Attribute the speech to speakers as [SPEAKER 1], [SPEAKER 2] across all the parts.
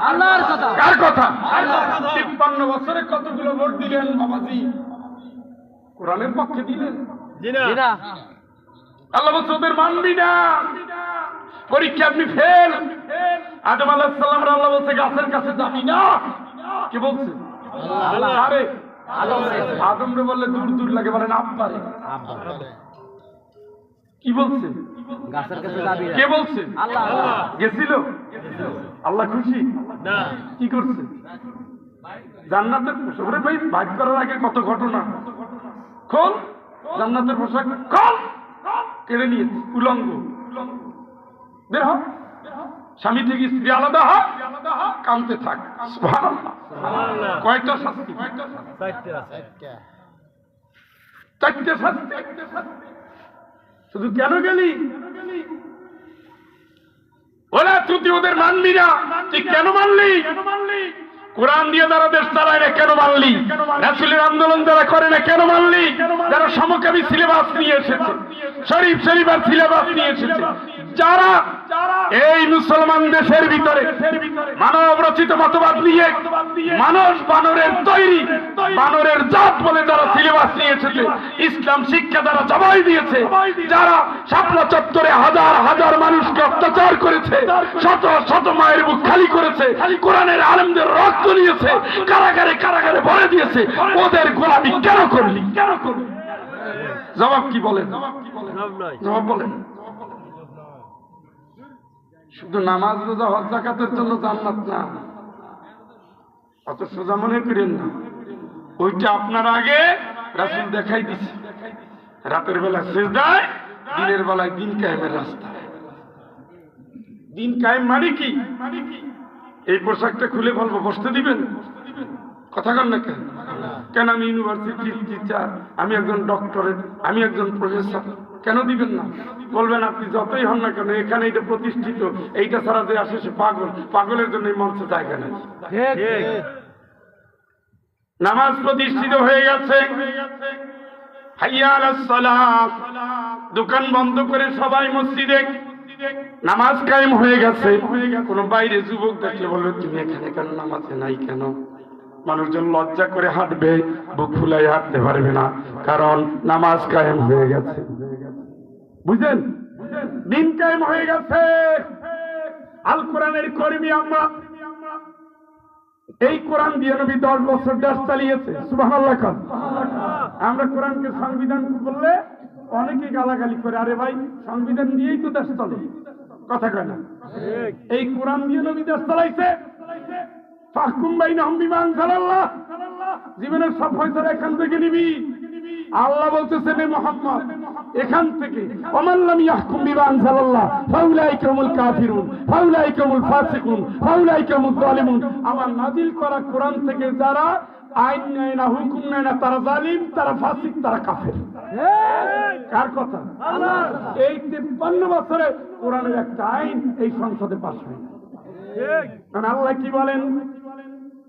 [SPEAKER 1] আল্লাহর কথা।
[SPEAKER 2] কার কথা? তিপ্পান্ন বছরে কতগুলো ভোট দিলেন বাবাজি? কোরআনের পক্ষে দিলেন। আল্লাহ বলছে ওদের মানবি না পরীক্ষা আপনি ফেল। আদম সাল্লাম আল্লাহ বলছে গাছের কাছে যাবি না। কি বলছে?
[SPEAKER 1] আল্লাহ।
[SPEAKER 2] আরে
[SPEAKER 1] আদম। রে।
[SPEAKER 2] বললে দূর দূর লাগে। বলেন আব্বারে। কি বলছে
[SPEAKER 1] গাছের কাছে যাবি
[SPEAKER 2] কে বলছে
[SPEAKER 1] আল্লাহ।
[SPEAKER 2] গেছিল? আল্লাহ খুশি?
[SPEAKER 1] না।
[SPEAKER 2] কি করছে জান্নাতের পোশাক ওরে ভাই ভাগ করার আগে কত ঘটনা? খোল। জান্নাতের পোশাক খোল। কেড়ে নিয়েছে উলঙ্গ। বের হ। স্বামী থেকে স্ত্রী আলাদা হ। কামতে থাক। সুবহানাল্লাহ। কয়টা শাস্তি? চারটে শাস্তি? শুধু কেন গেলি? ওরা তুই ওদের মানবি না। তুই কেন মানলি? কোরআন দিয়ে যারা দেশ চালায় না, কেন মানলি? রাসুলের আন্দোলন যারা করে না, কেন মানলি? যারা সমকামী সিলেবাস নিয়ে এসেছে, শরীফ শরীফার সিলেবাস নিয়ে এসেছে, যারা এই মুসলমান দেশের ভিতরে মানব রচিত মতবাদ নিয়ে মানুষ বানরের তৈরি, বানরের জাত বলে যারা সিলেবাস নিয়ে এসেছে ইসলাম শিক্ষা যারা জবাই দিয়েছে, যারা শাপলা চত্বরে হাজার হাজার মানুষকে অত্যাচার করেছে, শত শত মায়ের বুক খালি করেছে, কোরআনের আলমদের রক্ত নিয়েছে, কারাগারে কারাগারে ভরে দিয়েছে, ওদের গোলামি কেন করলি? কেন করলি জবাব কি বলেন? জবাব বলেন। শুধু নামাজ রোজা, হজ, জাকাতের জন্য জান্নাত না। অত সোজা মনে করেন না। ওইটা আপনার আগে রাসুল দেখাই দিছে রাতের বেলা শেষ দেয় দিনের বেলায় দিন কায়েমের রাস্তা। দিন কায়েম মানে কি? এই পোশাকটা খুলে বলব, বসতে দিবেন? কথা কন না কেন? কেন আমি ইউনিভার্সিটির টিচার আমি একজন ডক্টরেট আমি একজন প্রফেসর কেন দিবেন না? বলবেন আপনি যতই হন না কেন এখানে এটা প্রতিষ্ঠিত। এইটা ছাড়া যে আসে সে পাগল। পাগলের জন্য এই মঞ্চে জায়গা নেই নামাজ প্রতিষ্ঠিত হয়ে গেছে। দোকান বন্ধ করে সবাই মসজিদে। নামাজ কায়েম হয়ে গেছে। কোন বাইরে যুবক দেখলে বলবে তুমি এখানে কেন নামাজে নাই কেন? মানুষজন লজ্জা করে হাঁটবে, বুক ফুলাই হাঁটতে পারবে না, কারণ নামাজ কায়েম হয়ে গেছে। বুঝলেন? দিন কায়েম হয়ে গেছে। আল কোরআনের কর্মী আমরা এই কোরআন দিয়ে নবী দশ বছর দেশ চালিয়েছে। আমরা কোরআনকে সংবিধান বললে অনেকে গালাগালি করে, আরে ভাই, সংবিধান দিয়েই তো দেশ চলে। কথা কয় না? এই কোরআন দিয়ে নবী দেশ চালাইছে। জীবনের সব ফয়সালা এখান থেকে নিবি। আল্লাহ বলতেছেন হে মোহাম্মদ এখান থেকে ওমাল্লাম ইয়াহকুম বিমা আনজালাল্লাহ ফাউলাইকা হুমুল কাফিরুন ফাউলাইকা হুমুল ফাসিকুন ফাউলাইকা হুমুল জালিমুন আমার নাজিল করা কোরআন থেকে যারা আইন নেয় না হুকুম নেয় না তারা জালিম তারা ফাসিক তারা কাফের। কার কথা? এই তিপ্পান্ন বছরে কোরআনের একটা আইন এই সংসদে পাশ হয় কারণ আল্লাহ কি বলেন?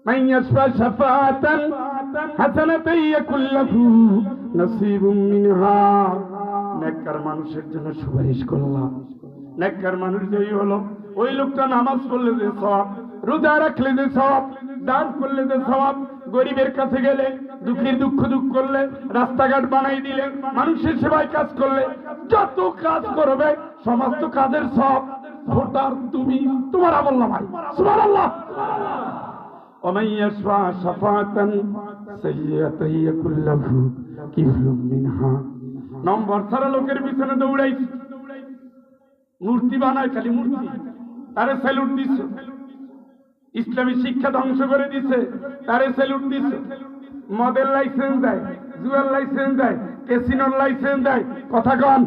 [SPEAKER 2] من يشفع شفاعة حسنة يكن له نصيب منها নেককার মানুষের জন্য সুপারিশ করলাম নেককার মানুষ জয়ী হলো ওই লোকটা নামাজ পড়লে যে সব রোজা রাখলে যে সব দান করলে যে সব গরিবের কাছে গেলে দুঃখীর দুঃখ দুঃখ করলে রাস্তাঘাট বানাই দিলে মানুষের সেবায় কাজ করলে যত কাজ করবে সমস্ত কাজের সব ভোটার তুমি তোমার আমল নামাই সুবহানাল্লাহ ومن يشفع شفاعة سيئة يكن له كفل منها নম্বর ছাড়া লোকের পিছনে দৌড়াইছে মূর্তি বানায় খালি মূর্তি তারে স্যালুট দিছে ইসলামী শিক্ষা ধ্বংস করে দিছে তারে স্যালুট দিছে মদের লাইসেন্স দেয় জুয়েল লাইসেন্স দেয় ক্যাসিনোর লাইসেন্স দেয় কথা কন